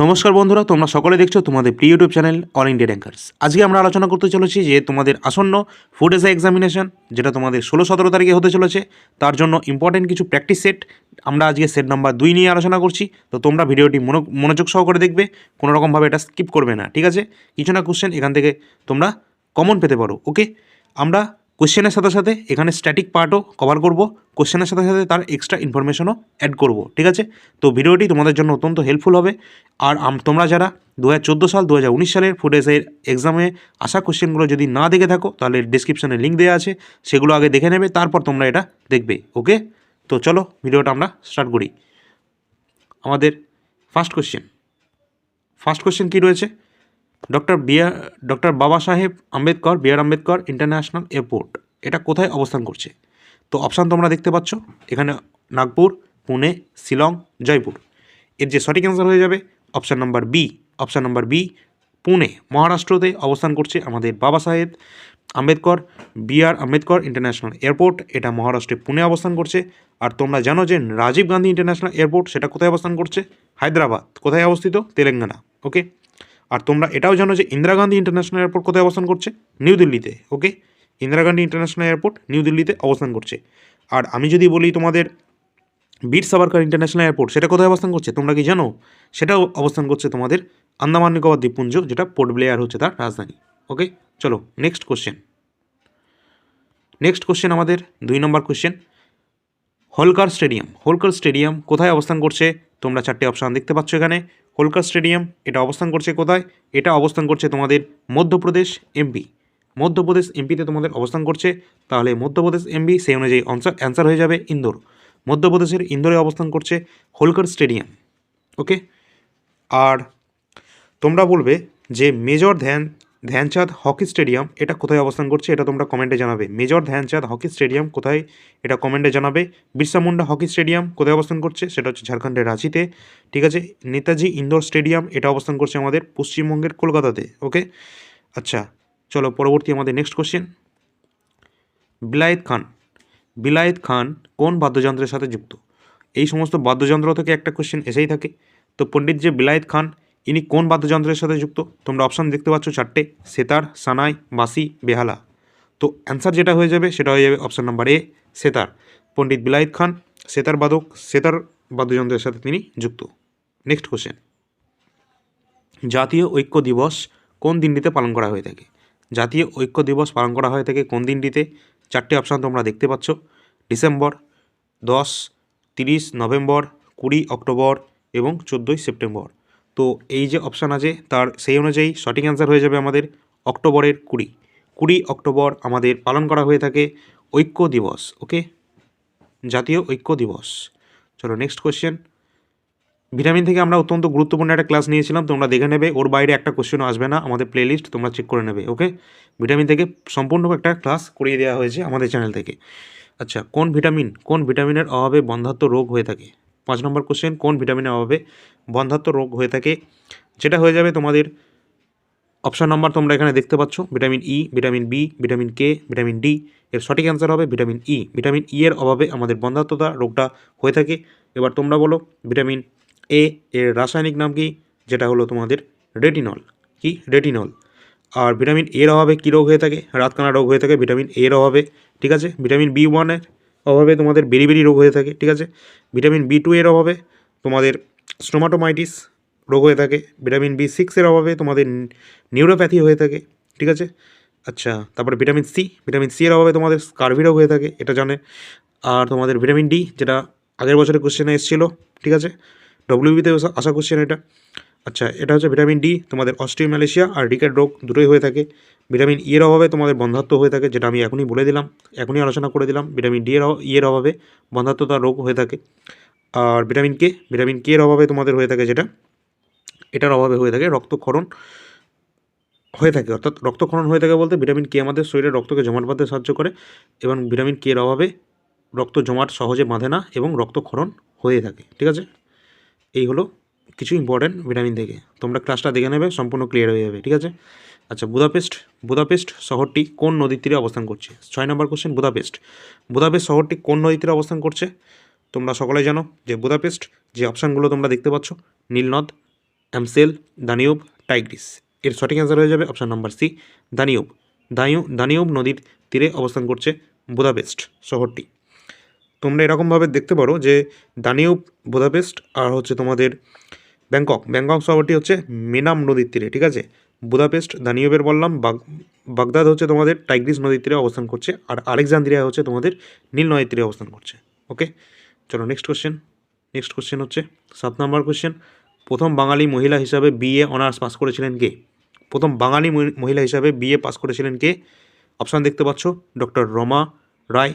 নমস্কার বন্ধুরা, তোমরা সকলে দেখছ তোমাদের প্রিয় YouTube channel all India rankers আজকে আমরা আলোচনা করতে চলেছি যে তোমাদের আসন্ন ফুড এসআই এক্সামিনেশন যেটা তোমাদের ষোলো সতেরো তারিখে হতে চলেছে, তার জন্য ইম্পর্টেন্ট কিছু প্র্যাকটিস সেট আমরা আজকে সেট নাম্বার দুই নিয়ে আলোচনা করছি। তো তোমরা ভিডিওটি মনো- মনোযোগ সহকারে দেখবে কোনো রকমভাবে এটা স্কিপ করবে না, ঠিক আছে? কিছু না কোশ্চেন এখান থেকে তোমরা কমন পেতে পারো ওকে আমরা কোশ্চেনের সাথে সাথে এখানে স্ট্যাটিক পার্টও কভার করব। কোশ্চেনের সাথে সাথে তার এক্সট্রা ইনফরমেশনও অ্যাড করব, ঠিক আছে? তো ভিডিওটি তোমাদের জন্য অত্যন্ত হেল্পফুল হবে। আর তোমরা যারা দু হাজার চোদ্দ সাল দু হাজার উনিশ সালের এসের এক্সামে আসা কোশ্চেনগুলো যদি না দেখে থাকো, তাহলে ডিসক্রিপশানে লিঙ্ক দেওয়া আছে, সেগুলো আগে দেখে নেবে, তারপর তোমরা এটা দেখবে ওকে তো চলো, ভিডিওটা আমরা স্টার্ট করি। আমাদের ফার্স্ট কোশ্চেন ফার্স্ট কোশ্চেন কী রয়েছে? Doctor BR doctor Baba Saheb Ambedkar B R Ambedkar international airport, এটা কোথায় অবস্থান করছে? তো অপশান তোমরা দেখতে পাচ্ছ, এখানে নাগপুর, পুনে, শিলং, জয়পুর। এর যে সঠিক অ্যান্সার হয়ে যাবে option number B. Option number B, Pune, মহারাষ্ট্রতে অবস্থান করছে আমাদের Baba Saheb Ambedkar B R Ambedkar international airport, এটা মহারাষ্ট্রে পুনে অবস্থান করছে। আর তোমরা জানো যে রাজীব গান্ধী ইন্টারন্যাশনাল এয়ারপোর্ট, সেটা কোথায় অবস্থান করছে? হায়দ্রাবাদ। কোথায় অবস্থিত? তেলেঙ্গানা। ওকে আর তোমরা এটাও জানো যে ইন্দিরা গান্ধী ইন্টারন্যাশনাল এয়ারপোর্ট কোথায় অবস্থান করছে? নিউ দিল্লিতে okay Indira Gandhi international airport new দিল্লিতে অবস্থান করছে। আর আমি যদি বলি তোমাদের বীর সাভারকার ইন্টারন্যাশনাল এয়ারপোর্ট সেটা কোথায় অবস্থান করছে? তোমরা কি জানো? সেটাও অবস্থান করছে তোমাদের আন্দামান নিকোবর দ্বীপপুঞ্জ, যেটা পোর্ট ব্লেয়ার হচ্ছে তার রাজধানী ওকে চলো নেক্সট কোশ্চেন নেক্সট কোশ্চেন আমাদের দুই নম্বর question Holkar stadium Holkar stadium কোথায় অবস্থান করছে? তোমরা চারটে অপশান দেখতে পাচ্ছ এখানে। হোলকার স্টেডিয়াম, এটা অবস্থান করছে কোথায়? এটা অবস্থান করছে তোমাদের মধ্যপ্রদেশ এমপি মধ্যপ্রদেশ এমপিতে তোমাদের অবস্থান করছে, তাহলে মধ্যপ্রদেশ এমপি সেই অনুযায়ী অনসার অ্যান্সার হয়ে যাবে ইন্দোর। মধ্যপ্রদেশের ইন্দোরে অবস্থান করছে হোলকার স্টেডিয়াম ওকে আর তোমরা বলবে যে মেজর ধ্যান ধ্যানচাঁদ হকি স্টেডিয়াম, এটা কোথায় অবস্থান করছে এটা তোমরা কমেন্টে জানাবে। মেজর ধ্যানচাঁদ হকি স্টেডিয়াম, কোথায়? এটা কমেন্টে জানাবে। বিরসা মুন্ডা হকি স্টেডিয়াম, কোথায় অবস্থান করছে? সেটা হচ্ছে ঝাড়খণ্ডের রাঁচিতে। ঠিক আছে? নেতাজি ইন্দোর স্টেডিয়াম, এটা অবস্থান করছে আমাদের পশ্চিমবঙ্গের কলকাতাতে ওকে আচ্ছা চলো পরবর্তী আমাদের নেক্সট কোশ্চেন বিলায়েত খান। বিলায়েত খান কোন বাদ্যযন্ত্রের সাথে যুক্ত? এই সমস্ত বাদ্যযন্ত্র থেকে একটা কোশ্চেন এসেই থাকে। তো পণ্ডিত যে বিলায়েত খান ইনি কোন বাদ্যযন্ত্রের সাথে যুক্ত? তোমরা অপশান দেখতে পাচ্ছ চারটে, সেতার, সানাই, বাঁশি, বেহালা। তো অ্যান্সার যেটা হয়ে যাবে সেটা হয়ে যাবে option number A sitar. Pandit Vilayat Khan, sitar বাদক, সেতার বাদ্যযন্ত্রের সাথে তিনি যুক্ত। নেক্সট কোশ্চেন জাতীয় ঐক্য দিবস কোন দিনটিতে পালন করা হয়ে থাকে? জাতীয় ঐক্য দিবস পালন করা হয়ে থাকে কোন দিনটিতে? চারটে অপশান তোমরা দেখতে পাচ্ছ। ডিসেম্বর, দশ, তিরিশ, নভেম্বর, কুড়ি, অক্টোবর এবং চোদ্দোই সেপ্টেম্বর। তো এই যে অপশান আছে, তার সেই অনুযায়ী সঠিক অ্যান্সার হয়ে যাবে আমাদের অক্টোবরের কুড়ি। কুড়ি অক্টোবর আমাদের পালন করা হয়ে থাকে ঐক্য দিবস ওকে জাতীয় ঐক্য দিবস। চলো নেক্সট কোয়েশ্চেন ভিটামিন থেকে আমরা অত্যন্ত গুরুত্বপূর্ণ একটা ক্লাস নিয়েছিলাম, তোমরা দেখে নেবে, ওর বাইরে একটা কোশ্চেনও আসবে না, আমাদের প্লেলিস্ট তোমরা চেক করে নেবে ওকে ভিটামিন থেকে সম্পূর্ণ একটা ক্লাস করিয়ে দেওয়া হয়েছে আমাদের চ্যানেল থেকে। আচ্ছা কোন ভিটামিন কোন ভিটামিনের অভাবে বন্ধাত্ম রোগ হয়ে থাকে? পাঁচ নম্বর কোশ্চেন কোন ভিটামিনের অভাবে বন্ধাত্ম রোগ হয়ে থাকে? যেটা হয়ে যাবে তোমাদের অপশান নাম্বার তোমরা এখানে দেখতে পাচ্ছ vitamin E vitamin B vitamin K vitamin D এর সঠিক অ্যান্সার হবে ভিটামিন ই ভিটামিন ই এর অভাবে আমাদের বন্ধাত্মতা রোগটা হয়ে থাকে। এবার তোমরা বলো ভিটামিন এ এর রাসায়নিক নাম কি? যেটা হলো তোমাদের রেটিনল কি? রেটিনল আর ভিটামিন এর অভাবে কী রোগ হয়ে থাকে? রাতকানা রোগ হয়ে থাকে ভিটামিন এর অভাবে। ঠিক আছে? ভিটামিন বি ওয়ানের অভাবে তোমাদের বেরিবেরি রোগ হয়ে থাকে, ঠিক আছে? ভিটামিন বি টু এর অভাবে তোমাদের স্টোমাটোমাইটিস রোগ হয়ে থাকে, ভিটামিন বি সিক্সের অভাবে তোমাদের নিউরোপ্যাথি হয়ে থাকে, ঠিক আছে? আচ্ছা তারপরে ভিটামিন সি ভিটামিন সি এর অভাবে তোমাদের স্কার্ভি রোগ হয়ে থাকে, এটা জানে। আর তোমাদের ভিটামিন ডি যেটা আগের বছরের কোশ্চেনে এসেছিল, ঠিক আছে? ডব্লিউবিতে আসা কোশ্চেন এটা। আচ্ছা এটা হচ্ছে ভিটামিন ডি, তোমাদের অস্ট্রিওম্যালেশিয়া আর রিকেট রোগ দুটোই হয়ে থাকে। ভিটামিন ই এর অভাবে তোমাদের বন্ধাত্ম হয়ে থাকে, যেটা আমি এখনই বলে দিলাম, এখনই আলোচনা করে দিলাম। ভিটামিন ডি এর ই এর অভাবে বন্ধাত্মতা রোগ হয়ে থাকে। আর ভিটামিন কে ভিটামিন কে এর অভাবে তোমাদের হয়ে থাকে যেটা, এটার অভাবে হয়ে থাকে রক্তক্ষরণ হয়ে থাকে। অর্থাৎ রক্তক্ষরণ হয়ে থাকে বলতে ভিটামিন কে আমাদের শরীরে রক্তকে জমাট বাঁধতে সাহায্য করে এবং ভিটামিন কে এর অভাবে রক্ত জমাট সহজে বাঁধে না এবং রক্তক্ষরণ হয়ে থাকে। ঠিক আছে? এই হলো কিছু ইম্পর্ট্যান্ট ভিটামিন থেকে তোমরা ক্লাসটা দেখে নেবে, সম্পূর্ণ ক্লিয়ার হয়ে যাবে, ঠিক আছে? আচ্ছা বুদাপেস্ট বুদাপেস্ট শহরটি কোন নদীর তীরে অবস্থান করছে? ছয় নম্বর কোশ্চেন বুদাপেস্ট বুদাপেস্ট শহরটি কোন নদীর তীরে অবস্থান করছে? তোমরা সকলে জানো যে বুদাপেস্ট যে অপশানগুলো তোমরা দেখতে পাচ্ছ নীলনদ অ্যামসেল দানিউব টাইগ্রিস এর সঠিক অ্যান্সার হয়ে যাবে অপশান নাম্বার সি দানিউব দানিউ দানিউব নদীর তীরে অবস্থান করছে বুদাপেস্ট শহরটি। তোমরা এরকমভাবে দেখতে পারো যে দানিউব বুদাপেস্ট আর হচ্ছে তোমাদের ব্যাংকক। ব্যাংকক শহরটি হচ্ছে মেনাম নদীর তীরে, ঠিক আছে? বুদাপেস্ট, দানিউবের বললাম, বাগ, বাগদাদ হচ্ছে তোমাদের টাইগ্রিস নদীর তীরে অবস্থান করছে, আর আলেকজান্দ্রিয়া হচ্ছে তোমাদের নীল নদীর তীরে অবস্থান করছে, ওকে? চলো নেক্সট কোশ্চেন নেক্সট কোশ্চেন হচ্ছে সাত নম্বর কোশ্চেন প্রথম বাঙালি মহিলা হিসাবে বিএ অনার্স পাস করেছিলেন কে? প্রথম বাঙালি মহি- মহিলা হিসাবে বিএ পাস করেছিলেন কে? অপশান দেখতে পাচ্ছ, ডক্টর রমা রায়,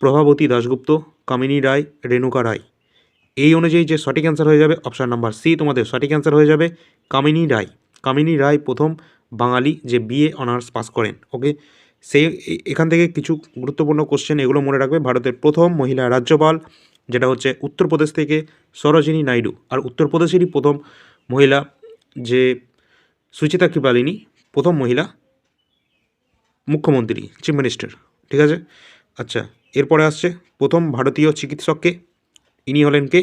প্রভাবতী দাশগুপ্ত, কামিনী রায়, রেণুকা রায়। এই অনুযায়ী যে সঠিক অ্যান্সার হয়ে যাবে অপশান নাম্বার সি তোমাদের সঠিক অ্যান্সার হয়ে যাবে, কামিনী রায়। কামিনী রায় প্রথম বাঙালি যে বিএ অনার্স পাস করেন ওকে সেই এখান থেকে কিছু গুরুত্বপূর্ণ কোশ্চেন এগুলো মনে রাখবে। ভারতের প্রথম মহিলা রাজ্যপাল, যেটা হচ্ছে উত্তরপ্রদেশ থেকে সরোজিনী নাইডু। আর উত্তরপ্রদেশেরই প্রথম মহিলা যে সুচিতা কৃপালিনী, প্রথম মহিলা মুখ্যমন্ত্রী চিফ মিনিস্টার ঠিক আছে? আচ্ছা এরপরে আসছে প্রথম ভারতীয় চিকিৎসককে। ইনি হলেন কে?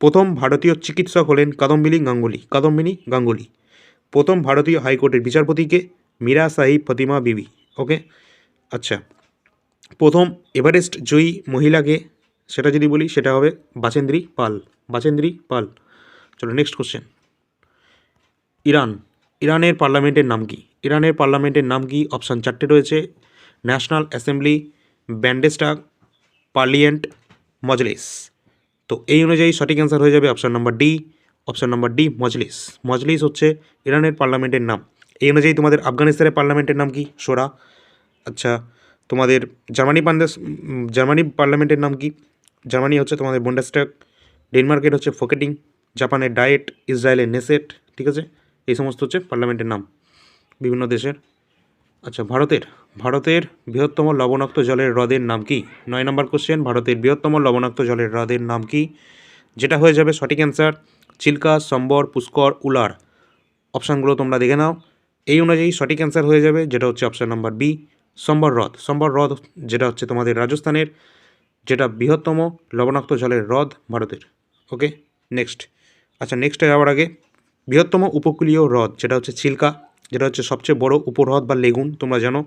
প্রথম ভারতীয় চিকিৎসক হলেন কাদম্বিনী গাঙ্গুলি কাদম্বিনী গাঙ্গুলি। প্রথম ভারতীয় হাইকোর্টের বিচারপতিকে মীরা সাহিব ফতিমা বিবি ওকে আচ্ছা প্রথম এভারেস্ট জয়ী মহিলাকে সেটা যদি বলি, সেটা হবে বাচেন্দ্রী পাল বাচেন্দ্রী পাল। চলো নেক্সট কোশ্চেন ইরান, ইরানের পার্লামেন্টের নাম কি? ইরানের পার্লামেন্টের নাম কি? অপশান চারটে রয়েছে। National assembly Bundestag parliament Majlis. তো এই অনুযায়ী সঠিক অ্যান্সার হয়ে যাবে option number D option number D Majlis. Majlis হচ্ছে ইরানের পার্লামেন্টের নাম। এই অনুযায়ী তোমাদের আফগানিস্তানের পার্লামেন্টের নাম কি? সোরা। আচ্ছা তোমাদের জার্মানি পান্ডাস জার্মানি পার্লামেন্টের নাম কি? জার্মানি হচ্ছে তোমাদের বন্ডাস্টাক ডেনমার্কের হচ্ছে ফোকেটিং জাপানের ডায়েট ইসরায়েলের নেসেট ঠিক আছে? এই সমস্ত হচ্ছে পার্লামেন্টের নাম। বিভিন্ন দেশের আচ্ছা ভারতের ভারতের বৃহত্তম লবণাক্ত জলের হ্রদের নাম কি? নয় নম্বর কোশ্চেন ভারতের বৃহত্তম লবণাক্ত জলের হ্রদের নাম কি? যেটা হয়ে যাবে সঠিক অ্যান্সার চিল্কা, সম্বর, পুষ্কর, উলার। অপশানগুলো তোমরা দেখে নাও। এই অনুযায়ী সঠিক অ্যান্সার হয়ে যাবে, যেটা হচ্ছে অপশান নাম্বার বি সম্বর হ্রদ। সম্বর হ্রদ যেটা হচ্ছে তোমাদের রাজস্থানের, যেটা বৃহত্তম লবণাক্ত জলের হ্রদ ভারতের। ওকে নেক্সট আচ্ছা নেক্সটে যাওয়ার আগে বৃহত্তম উপকূলীয় হ্রদ, যেটা হচ্ছে চিল্কা। যেটা হচ্ছে সবচেয়ে বড় উপহ্রদ বা লেগুন, তোমরা জানো,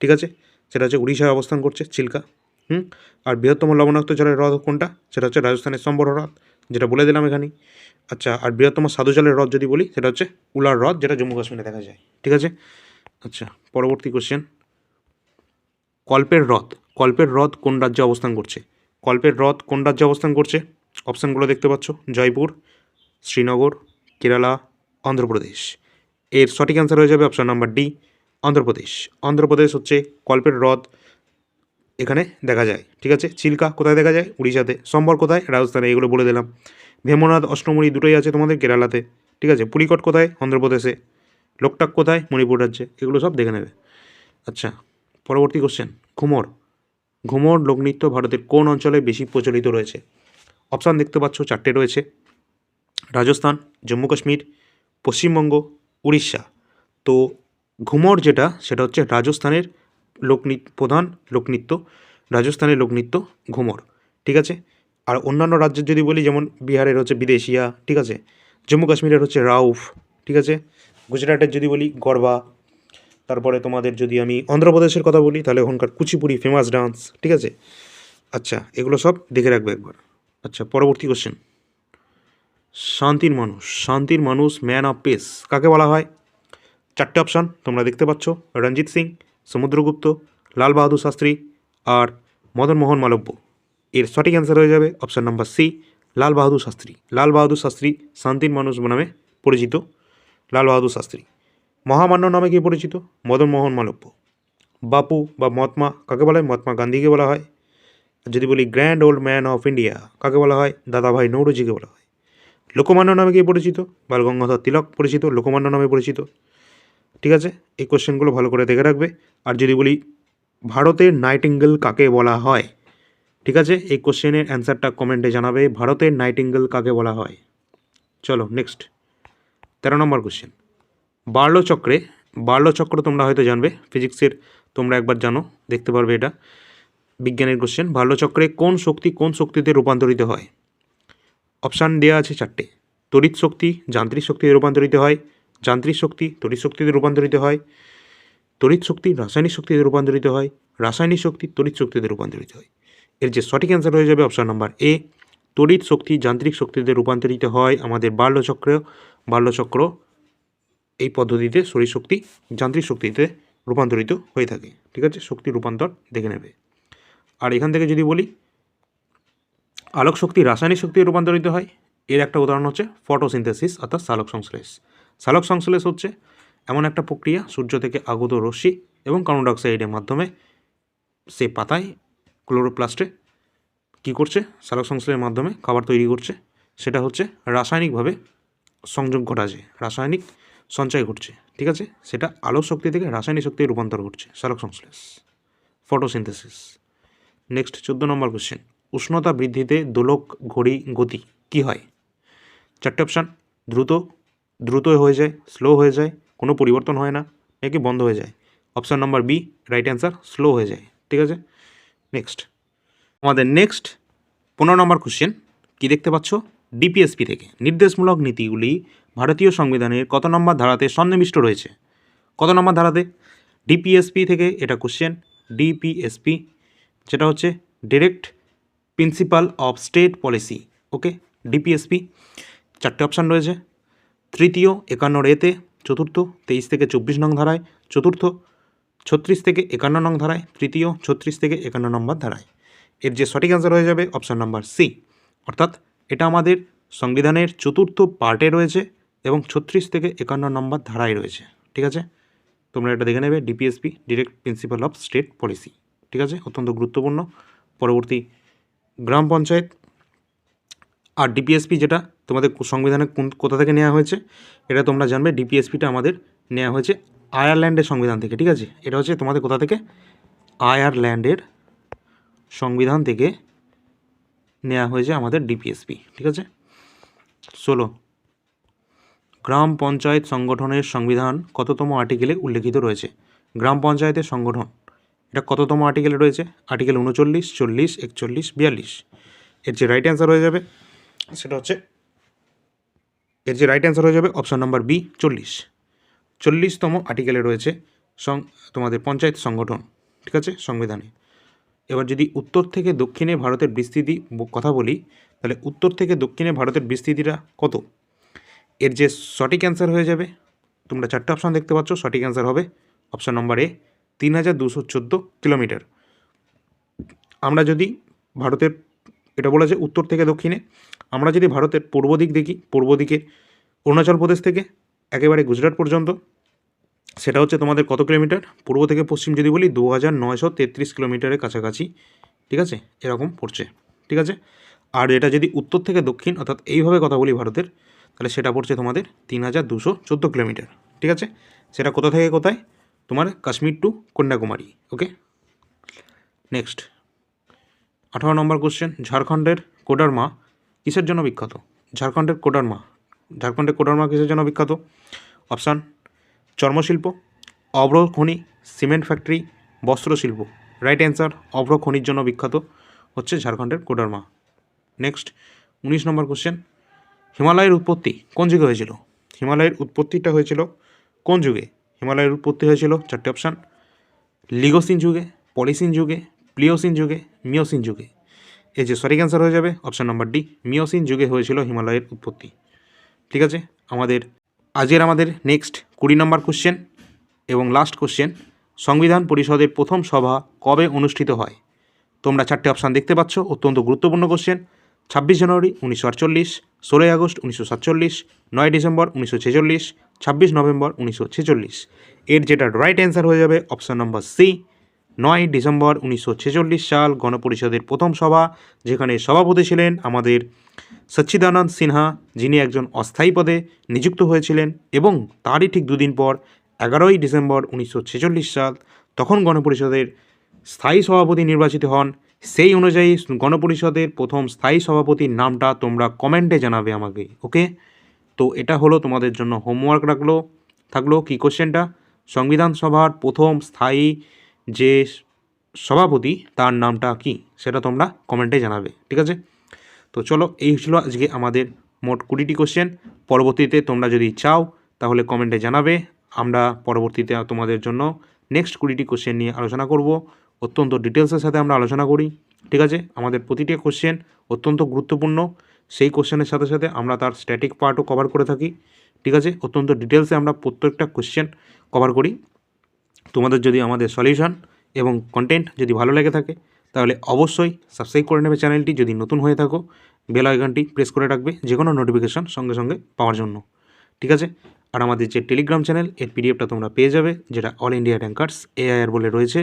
ঠিক আছে? সেটা হচ্ছে উড়িষ্যায় অবস্থান করছে, চিল্কা, হুম? আর বৃহত্তম লবণাক্ত জলের হ্রদ কোনটা? সেটা হচ্ছে রাজস্থানের সম্বর হ্রদ, যেটা বলে দিলাম এখানে আচ্ছা আর বৃহত্তম সাধু জলের হ্রদ যদি বলি, সেটা হচ্ছে উলার হ্রদ, যেটা জম্মু কাশ্মীরে দেখা যায়, ঠিক আছে? আচ্ছা পরবর্তী কোশ্চেন কল্পের হ্রদ কল্পের হ্রদ কোন রাজ্যে অবস্থান করছে? কল্পের হ্রদ কোন রাজ্যে অবস্থান করছে? অপশানগুলো দেখতে পাচ্ছ, জয়পুর, শ্রীনগর, কেরালা, অন্ধ্রপ্রদেশ। এর সঠিক অ্যান্সার হয়ে যাবে option number D Andhra Pradesh. Andhra Pradesh হচ্ছে কল্পের হ্রদ, এখানে দেখা যায়। ঠিক আছে? চিল্কা কোথায় দেখা যায়? উড়িষ্যাতে। সম্বর কোথায়? রাজস্থানে, এগুলো বলে দিলাম। ভেমনাথ অষ্টমণি দুটোই আছে তোমাদের কেরালাতে। ঠিক আছে? পুলিকট কোথায়? অন্ধ্রপ্রদেশে। লোকটাক কোথায়? মণিপুর রাজ্যে। এগুলো সব দেখে নেবে। আচ্ছা পরবর্তী কোশ্চেন ঘুমর। ঘুমর লোকনৃত্য ভারতের কোন অঞ্চলে বেশি প্রচলিত রয়েছে? অপশান দেখতে পাচ্ছ, চারটে রয়েছে। রাজস্থান, জম্মু কাশ্মীর, পশ্চিমবঙ্গ উড়িষ্যা। তো ঘুমর যেটা, সেটা হচ্ছে রাজস্থানের লোকনৃত্য প্রধান লোকনৃত্য, রাজস্থানের লোকনৃত্য ঘুমর, ঠিক আছে? আর অন্যান্য রাজ্যের যদি বলি, যেমন বিহারের হচ্ছে বিদেশিয়া, ঠিক আছে? জম্মু কাশ্মীরের হচ্ছে রাউফ, ঠিক আছে? গুজরাটের যদি বলি গরবা তারপরে তোমাদের যদি আমি অন্ধ্রপ্রদেশের কথা বলি, তাহলে ওখানকার কুচিপুড়ি ফেমাস ডান্স ঠিক আছে? আচ্ছা এগুলো সব দেখে রাখবে একবার। আচ্ছা পরবর্তী কোশ্চেন শান্তির মানুষ শান্তির মানুষ ম্যান অফ পেস কাকে বলা হয়? চারটে অপশান তোমরা দেখতে পাচ্ছ। রঞ্জিত সিং সমুদ্রগুপ্ত লাল বাহাদুর শাস্ত্রী আর মদন মোহন মালব্য। এর সঠিক অ্যান্সার হয়ে যাবে option number C Lal Bahadur Shastri. Lal Bahadur Shastri শান্তির মানুষ নামে পরিচিত। লাল বাহাদুর শাস্ত্রী। মহামান্য নামে কি পরিচিত? মদন মোহন মালব্য। বাপু বা মহাত্মা, কাকে বলা হয়? মহাত্মা গান্ধীকে বলা হয়। যদি বলি grand old man of India কাকে বলা হয়? দাদাভাই নৌরজিকে বলা হয়। লোকমান্য নামে কি পরিচিত বাল গঙ্গাধর তিলক পরিচিত, লোকমান্য নামে পরিচিত। ঠিক আছে? এই কোশ্চেনগুলো ভালো করে দেখে রাখবে। আর যদি বলি ভারতের নাইটিঙ্গেল কাকে বলা হয়? ঠিক আছে? এই কোশ্চেনের অ্যান্সারটা কমেন্টে জানাবে, ভারতের নাইটিঙ্গেল কাকে বলা হয়? চলো নেক্সট তেরো নম্বর কোশ্চেন বার্লো চক্রে, বার্লো চক্র তোমরা হয়তো জানবে ফিজিক্সের তোমরা একবার জানো, দেখতে পারবে এটা। বিজ্ঞানের কোশ্চেন বার্লো চক্রে কোন শক্তি কোন শক্তিতে রূপান্তরিত হয়? অপশান দেওয়া আছে চারটে। তড়িৎ শক্তি যান্ত্রিক শক্তিতে রূপান্তরিত হয়, যান্ত্রিক শক্তি তড়িৎ শক্তিতে রূপান্তরিত হয়, তড়িৎ শক্তি রাসায়নিক শক্তিতে রূপান্তরিত হয়, রাসায়নিক শক্তি তড়িৎ শক্তিতে রূপান্তরিত হয়। এর যে সঠিক অ্যান্সার হয়ে যাবে অপশান নাম্বার এ তড়িৎ শক্তি যান্ত্রিক শক্তিতে রূপান্তরিত হয় আমাদের বাল্যচক্র। বাল্যচক্র এই পদ্ধতিতে শরীর শক্তি যান্ত্রিক শক্তিতে রূপান্তরিত হয়ে থাকে। ঠিক আছে? শক্তি রূপান্তর দেখে নেবে। আর এখান থেকে যদি বলি আলোক শক্তি রাসায়নিক শক্তিতে রূপান্তরিত হয়। এর একটা উদাহরণ হচ্ছে ফটোসিনথেসিস, অর্থাৎ সালোক সংশ্লেষ সালোক সংশ্লেষ হচ্ছে এমন একটা প্রক্রিয়া, সূর্য থেকে আগত রশ্মি এবং কার্বন ডাইঅক্সাইডের মাধ্যমে সে পাতায় ক্লোরোপ্লাস্টে কী করছে? সালোক সংশ্লেষের মাধ্যমে খাবার তৈরি করছে। সেটা হচ্ছে রাসায়নিকভাবে সংযোগ ঘটাছে রাসায়নিক সঞ্চয় ঘটছে। ঠিক আছে? সেটা আলোক শক্তি থেকে রাসায়নিক শক্তি রূপান্তর ঘটছে সালোক সংশ্লেষ ফটোসিনথেসিস। নেক্সট, চোদ্দ নম্বর কোশ্চেন উষ্ণতা বৃদ্ধিতে দোলক ঘড়ি গতি কি হয়? চারটে অপশান দ্রুত দ্রুত হয়ে যায় স্লো হয়ে যায়, কোনো পরিবর্তন হয় না নাকি বন্ধ হয়ে যায়। Option number B right answer slow হয়ে যায়, ঠিক আছে? নেক্সট আমাদের নেক্সট পনেরো নম্বর কোশ্চেন কী দেখতে পাচ্ছ? ডিপিএসপি থেকে, নির্দেশমূলক নীতিগুলি ভারতীয় সংবিধানের কত নম্বর ধারাতে সন্নিবিষ্ট রয়েছে? কত নম্বর ধারাতে? ডিপিএসপি থেকে এটা কোশ্চেন ডিপিএসপি যেটা হচ্ছে direct principle of state policy okay DPSP চারটে অপশান রয়েছে। তৃতীয় একান্ন রেতে চতুর্থ, তেইশ থেকে চব্বিশ নং ধারায়, চতুর্থ, ছত্রিশ থেকে একান্ন নং ধারায়, তৃতীয়, ছত্রিশ থেকে একান্ন নম্বর ধারায়। এর যে সঠিক অ্যান্সার হয়ে যাবে অপশান নাম্বার সি অর্থাৎ এটা আমাদের সংবিধানের চতুর্থ পার্টে রয়েছে এবং ছত্রিশ থেকে একান্ন নম্বর ধারায় রয়েছে, ঠিক আছে? তোমরা এটা দেখে নেবে DPSP direct principle of state policy ঠিক আছে? অত্যন্ত গুরুত্বপূর্ণ। পরবর্তী গ্রাম পঞ্চায়েত আর ডিপিএসপি যেটা, তোমাদের সংবিধানে কোন কোথা থেকে নেওয়া হয়েছে, এটা তোমরা জানবে। ডিপিএসপিটা আমাদের নেওয়া হয়েছে আয়ারল্যান্ডের সংবিধান থেকে, ঠিক আছে? এটা হচ্ছে তোমাদের কোথা থেকে? আয়ারল্যান্ডের সংবিধান থেকে নেওয়া হয়েছে আমাদের ডিপিএসপি, ঠিক আছে? ষোলো। গ্রাম পঞ্চায়েত সংগঠনের সংবিধান কততম আর্টিকেলে উল্লেখিত রয়েছে? গ্রাম পঞ্চায়েতের সংগঠন এটা কততম আর্টিকেলে রয়েছে? আর্টিকেল উনচল্লিশ, চল্লিশ, একচল্লিশ, বিয়াল্লিশ। এর যে রাইট অ্যান্সার হয়ে যাবে, সেটা হচ্ছে, এর যে রাইট অ্যান্সার হয়ে যাবে অপশান নাম্বার বি চল্লিশ। চল্লিশতম আর্টিকেলে রয়েছে, সং তোমাদের পঞ্চায়েত সংগঠন, ঠিক আছে? সংবিধানে। এবার যদি উত্তর থেকে দক্ষিণে ভারতের বিস্তৃতি কথা বলি, তাহলে উত্তর থেকে দক্ষিণে ভারতের বিস্তৃতিটা কত? এর যে সঠিক অ্যান্সার হয়ে যাবে, তোমরা চারটে অপশান দেখতে পাচ্ছ, সঠিক অ্যান্সার হবে অপশান নম্বর এ তিন হাজার দুশো চোদ্দ কিলোমিটার। আমরা যদি ভারতের, এটা বলা যায় উত্তর থেকে দক্ষিণে, আমরা যদি ভারতের পূর্ব দিক দেখি, পূর্ব দিকে অরুণাচল প্রদেশ থেকে একেবারে গুজরাট পর্যন্ত, সেটা হচ্ছে তোমাদের কত কিলোমিটার? পূর্ব থেকে পশ্চিম যদি বলি দু হাজার নয়শো তেত্রিশ কিলোমিটারের কাছাকাছি, ঠিক আছে? এরকম পড়ছে, ঠিক আছে? আর এটা যদি উত্তর থেকে দক্ষিণ, অর্থাৎ এইভাবে কথা বলি ভারতের, তাহলে সেটা পড়ছে তোমাদের তিন হাজার দুশো চোদ্দ কিলোমিটার, ঠিক আছে? সেটা কোথা থেকে কোথায়? তোমার Kashmir to Kanyakumari okay next আঠারো নম্বর কোশ্চেন ঝাড়খণ্ডের কোডারমা কিসের জন্য বিখ্যাত? ঝাড়খণ্ডের কোডারমা ঝাড়খণ্ডের কোডারমা কিসের জন্য বিখ্যাত? অপশান চর্মশিল্প অব্র খনি সিমেন্ট ফ্যাক্টরি বস্ত্রশিল্প রাইট অ্যান্সার অব্র খনির জন্য বিখ্যাত হচ্ছে ঝাড়খণ্ডের কোডারমা। নেক্সট উনিশ নম্বর কোশ্চেন হিমালয়ের উৎপত্তি কোন যুগে হয়েছিল? হিমালয়ের উৎপত্তিটা হয়েছিল কোন যুগে? হিমালয়ের উৎপত্তি হয়েছিল চারটে অপশান লিগোসিন যুগে পলিসিন যুগে প্লিওসিন যুগে মিওসিন যুগে। এই যে সঠিক অ্যান্সার হয়ে যাবে অপশান নাম্বার ডি মিওসিন যুগে হয়েছিল হিমালয়ের উৎপত্তি। ঠিক আছে? আমাদের আজকের আমাদের নেক্সট কুড়ি নম্বর কোশ্চেন এবং লাস্ট কোশ্চেন সংবিধান পরিষদের প্রথম সভা কবে অনুষ্ঠিত হয়? তোমরা চারটে অপশান দেখতে পাচ্ছ, অত্যন্ত গুরুত্বপূর্ণ কোশ্চেন ছাব্বিশ জানুয়ারি উনিশশো আটচল্লিশ, ষোলোই আগস্ট উনিশশো সাতচল্লিশ, নয় ডিসেম্বর উনিশশো ছেচল্লিশ, ছাব্বিশ নভেম্বর উনিশশো ছেচল্লিশ। এর যেটা রাইট অ্যান্সার হয়ে যাবে অপশান নম্বর সি নয় ডিসেম্বর উনিশশো ছেচল্লিশ সাল গণপরিষদের প্রথম সভা, যেখানে সভাপতি ছিলেন আমাদের সচ্চিদানন্দ সিনহা, যিনি একজন অস্থায়ী পদে নিযুক্ত হয়েছিলেন এবং তারই ঠিক দুদিন পর, এগারোই ডিসেম্বর উনিশশো ছেচল্লিশ সাল, তখন গণপরিষদের স্থায়ী সভাপতি নির্বাচিত হন। সেই অনুযায়ী গণপরিষদের প্রথম স্থায়ী সভাপতির নামটা তোমরা কমেন্টে জানাবে আমাকে, ওকে? তো এটা হলো তোমাদের জন্য হোমওয়ার্ক রাখল, থাকল কি কোশ্চেনটা? সংবিধান সভার প্রথম স্থায়ী যে সভাপতি, তার নামটা কি? সেটা তোমরা কমেন্টে জানাবে, ঠিক আছে? তো চলো, এই ছিল আজকে আমাদের মোট কুড়িটি কোশ্চেন। পরবর্তীতে তোমরা যদি চাও, তাহলে কমেন্টে জানাবে। আমরা পরবর্তীতে তোমাদের জন্য নেক্সট কুড়িটি কোশ্চেন নিয়ে আলোচনা করব। অত্যন্ত ডিটেলসের সাথে আমরা আলোচনা করি, ঠিক আছে? আমাদের প্রতিটি কোশ্চেন অত্যন্ত গুরুত্বপূর্ণ। সেই কোশ্চেনের সাথে সাথে আমরা তার স্ট্যাটিক পার্টও কভার করে থাকি, ঠিক আছে? অত্যন্ত ডিটেলসে আমরা প্রত্যেকটা কোশ্চেন কভার করি। তোমাদের যদি আমাদের সলিউশন এবং কন্টেন্ট যদি ভালো লেগে থাকে, তাহলে অবশ্যই সাবস্ক্রাইব করে নেবে চ্যানেলটি যদি নতুন হয়ে থাকো বেল আইকনটি প্রেস করে রাখবে যে কোনো নোটিফিকেশন সঙ্গে সঙ্গে পাওয়ার জন্য, ঠিক আছে? আর আমাদের যে টেলিগ্রাম চ্যানেল এর পিডিএফটা তোমরা পেয়ে যাবে, যেটা অল ইন্ডিয়া র্যাঙ্কার্স এআইআর বলে রয়েছে।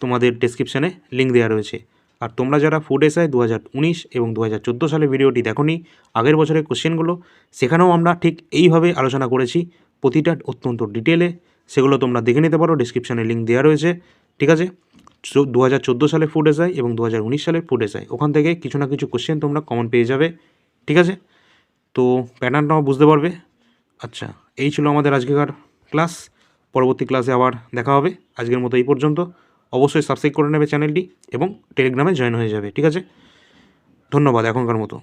তোমাদের ডেসক্রিপশানে লিঙ্ক দেওয়া রয়েছে। আর তোমরা যারা ফুড এসআই দু হাজার উনিশ এবং দু হাজার চোদ্দ সালে ভিডিওটি দেখোনি, আগের বছরের কোশ্চেনগুলো সেখানেও আমরা ঠিক এইভাবে আলোচনা করেছি প্রতিটা অত্যন্ত ডিটেলে সেগুলো তোমরা দেখে নিতে পারো ডিসক্রিপশানে লিঙ্ক দেওয়া রয়েছে। ঠিক আছে? দু হাজার চোদ্দ সালে ফুড এসআই এবং দু হাজার উনিশ সালে ফুড এসআই ওখান থেকে কিছু না কিছু কোশ্চেন তোমরা কমন পেয়ে যাবে। ঠিক আছে? তো প্যাটার্নটাও বুঝতে পারবে। আচ্ছা এই ছিল আমাদের আজকেকার ক্লাস পরবর্তী ক্লাসে আবার দেখা হবে। আজকের মতো এই পর্যন্ত। অবশ্যই সাবস্ক্রাইব করে নেবে চ্যানেলটি এবং টেলিগ্রামে জয়েন হয়ে যাবে, ঠিক আছে? ধন্যবাদ এখনকার মতো।